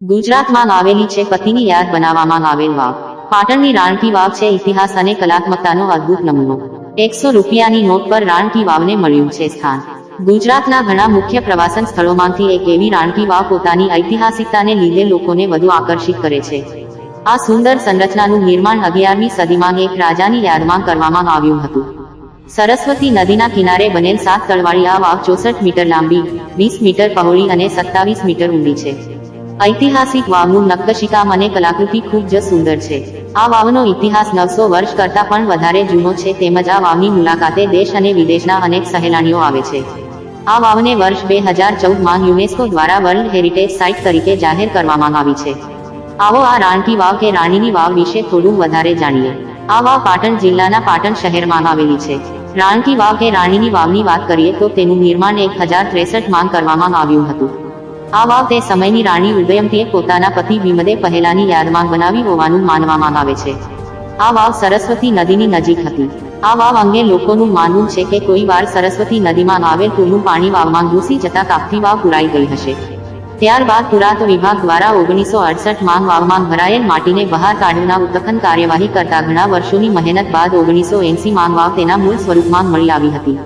ગુજરાતમાં આવેલી છે પતિની યાદ બનાવવામાં આવેલ વાવ. પાટણની રાણકી વાવ છે ઇતિહાસ અને કલાત્મકતાનો અદ્ભુત નમૂનો. એકસો રૂપિયાની નોટ પર રાણકી વાવને મળ્યું છે સ્થાન. ગુજરાતના ઘણા મુખ્ય પ્રવાસન સ્થળોમાંથી એક એવી રાણકી વાવ પોતાની ઐતિહાસિકતાને લીધે લોકોને વધુ આકર્ષિત કરે છે. આ સુંદર સંરચનાનું નિર્માણ અગિયારમી સદીમાં એક રાજાની યાદમાં કરવામાં આવ્યું હતું. સરસ્વતી નદીના કિનારે બનેલ સાત તળવાળી આ વાવ ચોસઠ મીટર લાંબી, વીસ મીટર પહોળી અને સત્તાવીસ મીટર ઊંડી છે. ઐતિહાસિક વાવનું નક્કશિકા અને કલાકૃતિ ખૂબ જ સુંદર છે. આ વાવનો ઇતિહાસ નવસો વર્ષ કરતાં પણ વધારે જૂનો છે તેમજ આ વાવની મુલાકાતે દેશ અને વિદેશના અનેક સહેલાણીઓ આવે છે. આ વાવને વર્ષ બે હજાર ચૌદમાં યુનેસ્કો દ્વારા વર્લ્ડ હેરિટેજ સાઇટ તરીકે જાહેર કરવામાં આવી છે. આવો આ રાણકી વાવ કે રાણીની વાવ વિશે થોડું વધારે જાણીએ. આ વાવ પાટણ જિલ્લાના પાટણ શહેરમાં આવેલી છે. રાણકી વાવ કે રાણીની વાવની વાત કરીએ તો તેનું નિર્માણ એક હજાર ત્રેસઠમાં કરવામાં આવ્યું હતું. આ તે સમયની રાણી ઉદયમતીએ પોતાના પતિ ભીમદે પહેલાની યાદમાં બનાવી હોવાનું માનવામાં આવે છે. આ વાવ સરસ્વતી નદીની નજીક હતી. આ વાવ અંગે લોકોનું માનવું છે કે કોઈ વાર સરસ્વતી નદીમાં આવેલ પૂરનું પાણી વાવમાં ઘૂસી જતા કાપથી વાવ પુરાઈ ગઈ હશે. ત્યારબાદ પુરાત વિભાગ દ્વારા ઓગણીસો અડસઠમાં વાવમાં ભરાયેલ માટીને બહાર કાઢવાના ઉત્તખન કાર્યવાહી કરતા ઘણા વર્ષોની મહેનત બાદ ઓગણીસો એંસી માં વાવ તેના મૂળ સ્વરૂપમાં મળી આવી હતી.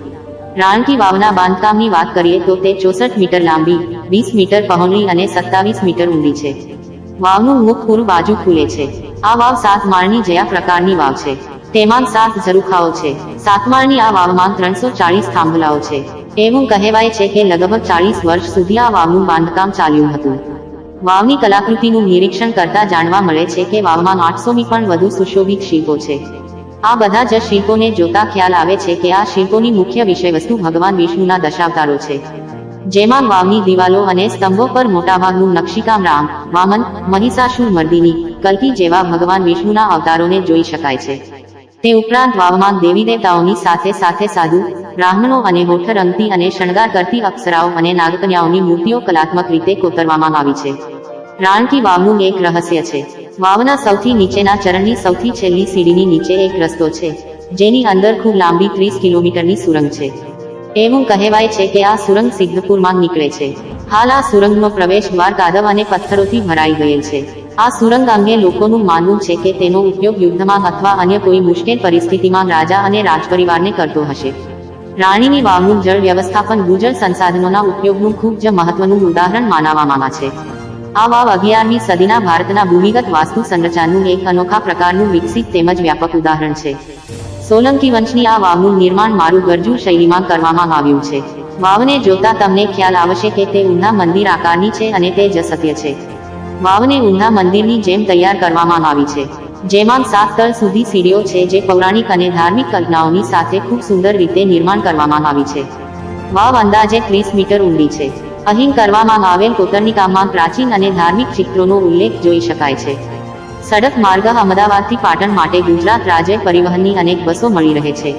રાણકી વાવના બાંધકામની વાત કરીએ તો તે ચોસઠ મીટર લાંબી વીસ મીટર પહોળી અને સત્તાવીસ મીટર ઊંડી છે. વાવનું મુખ પૂર્વ બાજુ ખુલે છે. આ વાવ સાત માળની જયા પ્રકારની વાવ છે. તેમાં સાત ઝરૂખાઓ છે. સાત માળની આ વાવમાં ત્રણસો ચાળીસ થાંભલાઓ છે. એવું કહેવાય છે કે લગભગ ચાળીસ વર્ષ સુધી આ વાવનું બાંધકામ ચાલ્યું હતું. વાવની કલાકૃતિનું નિરીક્ષણ કરતા જાણવા મળે છે કે વાવમાં આઠસોમી પણ વધુ સુશોભિત શિલ્પો છે. આ બધા જ શિલ્પોને જોતા ખ્યાલ આવે છે કે આ શિલ્પોની મુખ્ય વિષયવસ્તુ ભગવાન વિષ્ણુના દશાવતારો છે. જેમાં વાવની દિવાલો અને સ્તંભો પર મોટાભાગનું નકશીકામ રામ વામન, મહિષાસુર મર્દિની, કલ્કી જેવા ભગવાન વિષ્ણુના અવતારોને જોઈ શકાય છે. તે ઉપરાંત વાવમાં દેવી દેવતાઓની સાથે સાથે સાધુ, બ્રાહ્મણો અને હોઠ રંગતી અને શણગાર કરતી અપ્સરાઓ અને નાગકન્યાઓની મૂર્તિઓ કલાત્મક રીતે કોતરવામાં આવી છે. રાણકી વાવનું એક રહસ્ય છે. વાવના સૌથી નીચેના ચરણની સૌથી છેલ્લી સીડીની નીચે એક રસ્તો છે, જેની અંદર ખૂબ લાંબી ત્રીસ કિલોમીટરની સુરંગ છે. એવું કહેવાય છે કે આ સુરંગ સિદ્ધપુરમાં નીકળે છે. હાલ આ સુરંગનો પ્રવેશ દ્વાર કાદવ અને પથ્થરોથી ભરાઈ ગયેલ છે. આ સુરંગ અંગે લોકોનું માનવું છે કે તેનો ઉપયોગ યુદ્ધમાં અથવા અન્ય કોઈ મુશ્કેલ પરિસ્થિતિમાં રાજા અને રાજપરિવારને કરતો હશે. રાણીની વાવનું જળ વ્યવસ્થાપન ભૂજળ સંસાધનોના ઉપયોગનું ખૂબ જ મહત્વનું ઉદાહરણ માનવામાં છે. આ વાવ અગિયારમી સદીના ભારતના ભૂમિગત વાસ્તુ સંરચનાનું એક અનોખા પ્રકારનું વિકસિત તેમજ વ્યાપક ઉદાહરણ છે. સોલંકી વંશની આ વાવનું નિર્માણ મારું ગરજુ શૈલીમાં કરવામાં આવ્યું છે. વાવને જોતા તમને ખ્યાલ આવશે કે તે ઊંધા મંદિર આકારની છે અને તે જ સત્ય છે. વાવને ઊંધા મંદિરની જેમ તૈયાર કરવામાં આવી છે. જેમાં સાત તળ સુધી સીડીઓ છે જે પૌરાણિક અને ધાર્મિક કલ્પનાઓની સાથે ખૂબ સુંદર રીતે નિર્માણ કરવામાં આવી છે. વાવ અંદાજે ત્રીસ મીટર ઊંડી છે. અહીં કરવામાં આવેલ કોતરણી કામમાં પ્રાચીન અને ધાર્મિક ચિત્રોનો ઉલ્લેખ જોઈ શકાય છે. સડક માર્ગ અમદાવાદથી પાટણ માટે ગુજરાત રાજ્ય પરિવહનની અનેક બસો મળી રહે છે.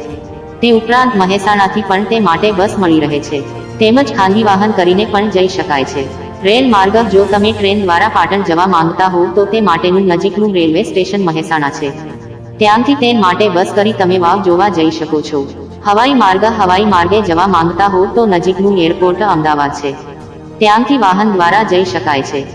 તે ઉપરાંત મહેસાણાથી પણ તે માટે બસ મળી રહે છે. તેમજ ખાનગી વાહન કરીને પણ જઈ શકાય છે. રેલ માર્ગ જો તમે ટ્રેન દ્વારા પાટણ જવા માંગતા હો તો તે માટેનું નજીકનું રેલવે સ્ટેશન મહેસાણા છે. ત્યાંથી તે માટે બસ કરી તમે વાવ જોવા જઈ શકો છો. હવાઈ માર્ગ હવાઈ માર્ગે જવા માંગતા હો તો નજીકનું એરપોર્ટ અમદાવાદ છે. ત્યાંથી વાહન દ્વારા જઈ શકાય છે.